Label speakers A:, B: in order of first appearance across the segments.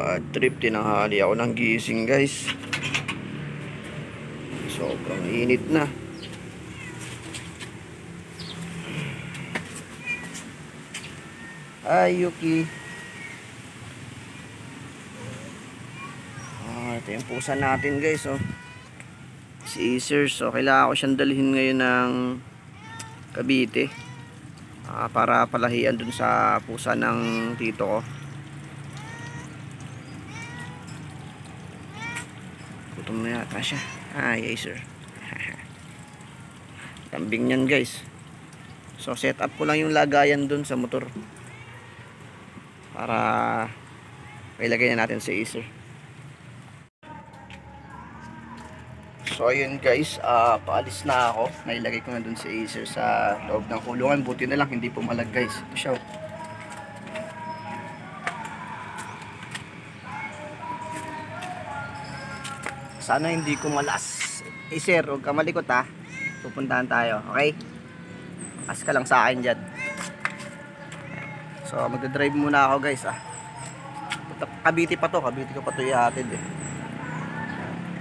A: Bad trip, tinanghali ako ng gising guys. Sobrang init na. Ay, Yuki. Ah, ito yung pusa natin guys, oh. Si Acer, so kailangan ko siyang dalhin ngayon ng Cavite. Ah, para palahian dun sa pusa ng tito ko. Gutom na yata siya. Ay, Acer. Kambing yan guys. So set up ko lang yung lagayan dun sa motor. Para ilagay na natin si Acer. So ayun guys, ah paalis na ako. Nailagay ko na dun si Acer sa loob ng kulungan. Buti na lang hindi pumalag guys. Ito siya. Sana hindi ko malas. Acer, huwag ka malikot ha. Pupuntahan tayo, okay? As ka lang sa akin dyan. So magdadrive muna ako guys ah. Kabiti pa to, kabiti ko pa to ihatid eh.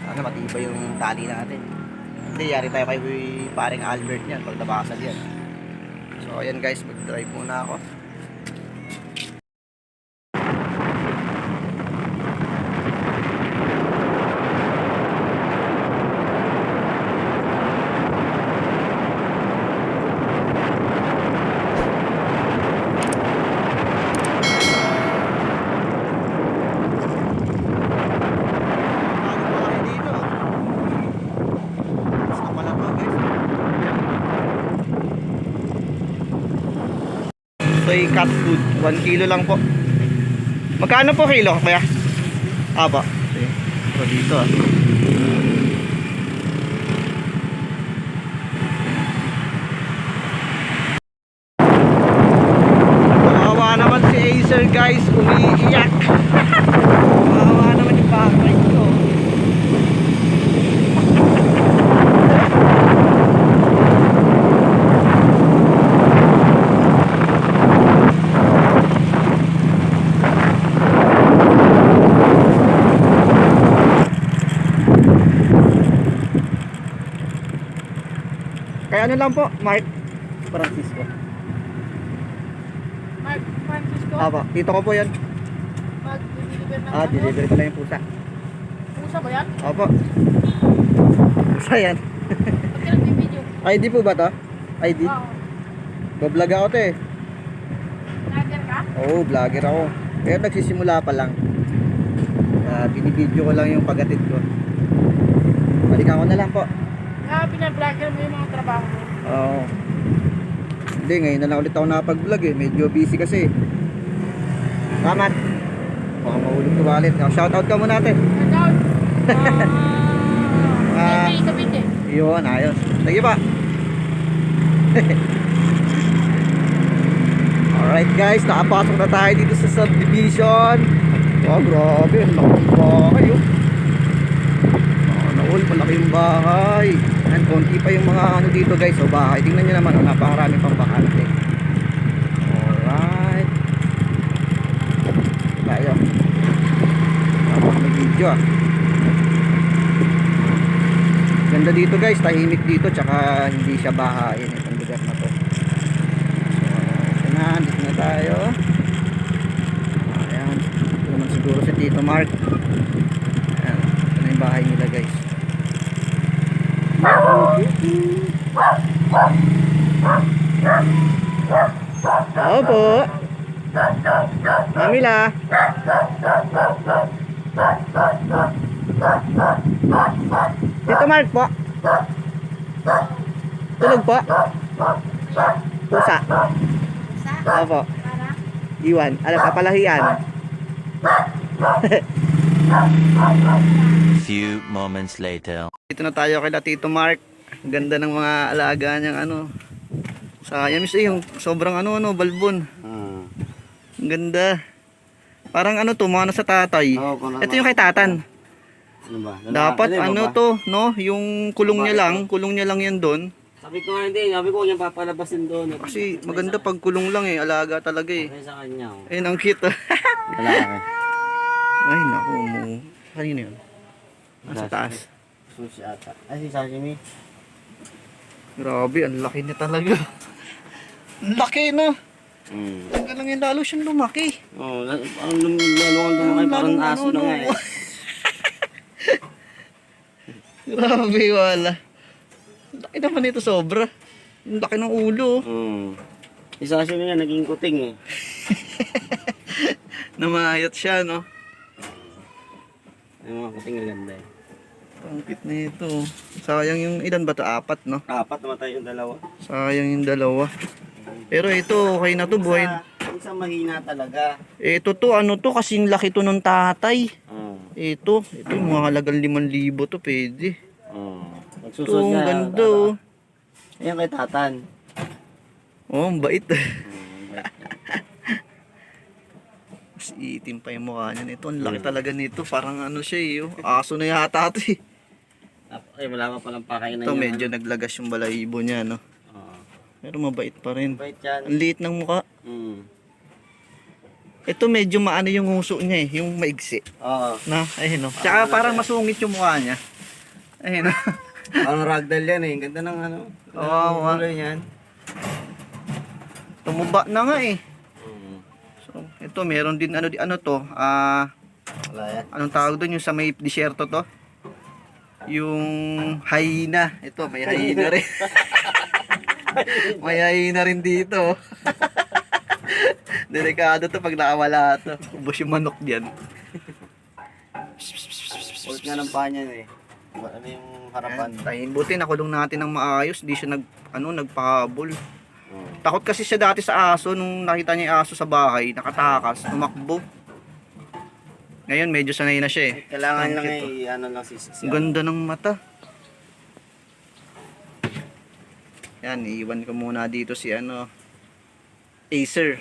A: Sana matibay yung tali natin. Hindi, yari tayo kay paring Albert niyan pag nabasag yan. So ayan guys, mag-drive muna ako. Bago pa kami dito. Basta pala to guys. Soy cat food, 1 kilo lang po. Magkano po kilo kaya? Aba. Okay. Dito ah. Kawawa naman si Acer guys, umiiyak. Kawawa naman yung bakay ko. Kaya ano lang po, Mark Francisco.
B: Mark Francisco,
A: Aba, dito ko po yan.
B: mag-deliver ng
A: Ah,
B: ano?
A: deliver ko lang yung pusa.
B: Pusa ba yan?
A: Opo. Pusa yan.
B: Pag ka nagbibideo.
A: ID po ba to? ID?
B: Oo.
A: Bablog ako to eh.
B: Vlogger ka?
A: Oo, vlogger ako. Pero nagsisimula pa lang. Uh, binibideo ko lang yung pagatid ko. Balikan ko na lang po.
B: Ah, pina-vlogger mo yung mga trabaho mo.
A: Oo. Hindi, ngayon na lang ulit ako nakapag-vlog eh. Medyo busy kasi. Tamat. Baka mahulog tumalit. Oh, shoutout ka muna natin.
B: Shout
A: Ah.
B: Ah, Kapit, kapit eh.
A: Yun, ayos. Sige pa. Alright guys, nakapasok na tayo dito sa subdivision. Oh, grabe. Ang laki ng bahay. Oh. Oh, naul, malaki yung bahay. And konti pa yung mga ano dito guys. So bahay. Tingnan nyo naman. Oh, napakarami pang bakante. Alright. Tayo. May video ah. Ganda dito guys, tahimik dito tsaka hindi siya bahain itong lugar na to. So, ito na, dito tayo. Ayan, ito naman siguro si Tito Mark. Ayan, ito na yung bahay nila guys. Opo. Mamila. Tito Mark po. Tulog po. Pusa.
B: Pusa?
A: Opo. Iwan. Ano, papalahian.
C: Few moments later.
A: Dito na tayo kay Tito Mark. Ganda ng mga alaga niyang ano. Sayang miss eh, yung sobrang ano ano, balbon. Ang ganda. Parang ano to, mga sa tatay.
D: Parang
A: Ito yung kay tatan.
D: Ano ba?
A: Dapat
D: Ano,
A: ano
D: ba?
A: to, no? Yung kulong niya lang, kulong niya lang yan doon.
D: Sabi ko nga hindi, sabi ko yung papalabasin doon.
A: Kasi maganda pag kulong lang eh, alaga talaga eh.
D: Kaya sa kanya. oh.
A: Ayun, ang cute. oh. Ay, naku, mo. Kanino yun? Nasa taas.
D: Sushi ata. Ay, si sashimi.
A: Grabe, ang laki niya talaga. Ang laki na.
D: Hmm.
A: Hanggang lang yung lalo siyang lumaki.
D: Oh, la- parang lum lalo kang lumaki, parang aso na
A: ano,
D: nga eh.
A: Grabe, wala. Ang laki naman ito sobra. Ang laki ng ulo. oh.
D: Hmm. Si sashimi nga, naging kuting eh.
A: Namayat siya, no?
D: Ay, mga kuting na ganda eh.
A: Ang cute na ito. Sayang yung ilan ba to Apat, no?
D: Apat namatay yung dalawa.
A: Sayang yung dalawa. Pero ito, okay na to, buhay.
D: Isa, mahina talaga.
A: Ito to, ano to, kasing laki to ng tatay.
D: Oh.
A: Ito, ito yung mga halagang 5,000 to, pwede.
D: Oh.
A: Ito,
D: Nagsusunod
A: ang
D: nga.
A: ganda, oh.
D: Ayan kay Tatan.
A: Oh, ang bait. Mas itim pa yung mukha niya nito. Ang laki talaga nito. Parang ano siya eh. oh. Aso na yata ito eh.
D: Ay, wala pa palang pakainan
A: Ito medyo naglagas yung balahibo niya, no?
D: ano. Oo.
A: Pero mabait pa rin.
D: Bait yan.
A: Ang liit ng mukha.
D: Hmm.
A: Ito medyo maano yung uso niya eh. Yung maigsi.
D: Oo.
A: Na, ayun no. Tsaka parang masungit yung mukha niya. Ayun no.
D: Parang ragdoll yan eh. Ganda ng ano.
A: Oo, oo.
D: kulay niyan.
A: Tumuba na nga eh. Ito meron din ano di ano to. Ah,
D: yan.
A: anong tawag doon yung sa may disyerto to? Yung hyena. Ito, may hyena rin. may hyena rin dito. Delikado to pag nakawala to. Ubos yung manok diyan.
D: Ulit nga ng panya eh. Ano yung harapan?
A: Tayin. Buti nakulong natin ng maayos. Di siya nag, ano, nagpahabol.
D: Oo.
A: Takot kasi siya dati sa aso. Nung nakita niya yung aso sa bahay, nakatakas, tumakbo. Ngayon, medyo sanay na siya eh.
D: Kailangan
A: Ang
D: lang
A: cute,
D: eh, ano lang si,
A: Ang ganda ng mata. Yan, iiwan ko muna dito si ano, Acer.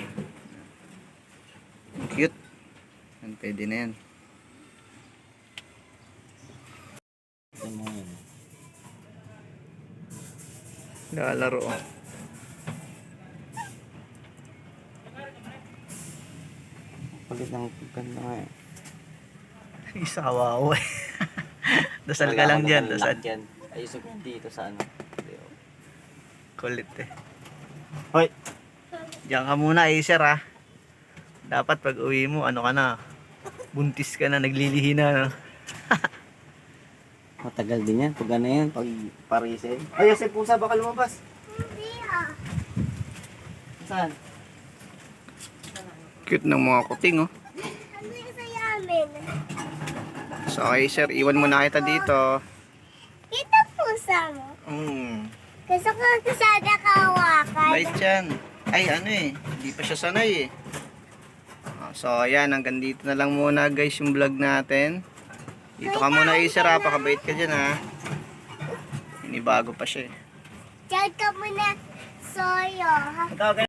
A: Cute. Yan, pwede na yan. Lalaro. oh.
D: Palit ng ganda nga eh.
A: Isa kawawa eh. Dasal ka lang dyan, dasal.
D: Yan. Ayusin ko dito sa ano.
A: Kulit eh.
D: Hoy!
A: Diyan ka muna, Acer ah. Dapat pag uwi mo, ano ka na, buntis ka na, naglilihi na. No?
D: Matagal din yan. Pag ano yan, pag parisin. Ay, si pusa baka lumabas.
B: Hindi ah.
D: Saan?
A: Cute ng mga kuting oh.
B: Ano yung sa yamin?
A: So, Acer, iwan mo na kita dito.
B: Ito pusa mo.
A: Mm.
B: Gusto ko kasada kawakan.
A: Bait yan. Ay, ano eh. Hindi pa siya sanay eh. Ah, So, ayan. Hanggang dito na lang muna guys yung vlog natin. Dito ka muna, Acer ha. Pakabait ka dyan ha. Inibago pa siya eh.
B: Diyan ka muna soyo.
D: Ikaw,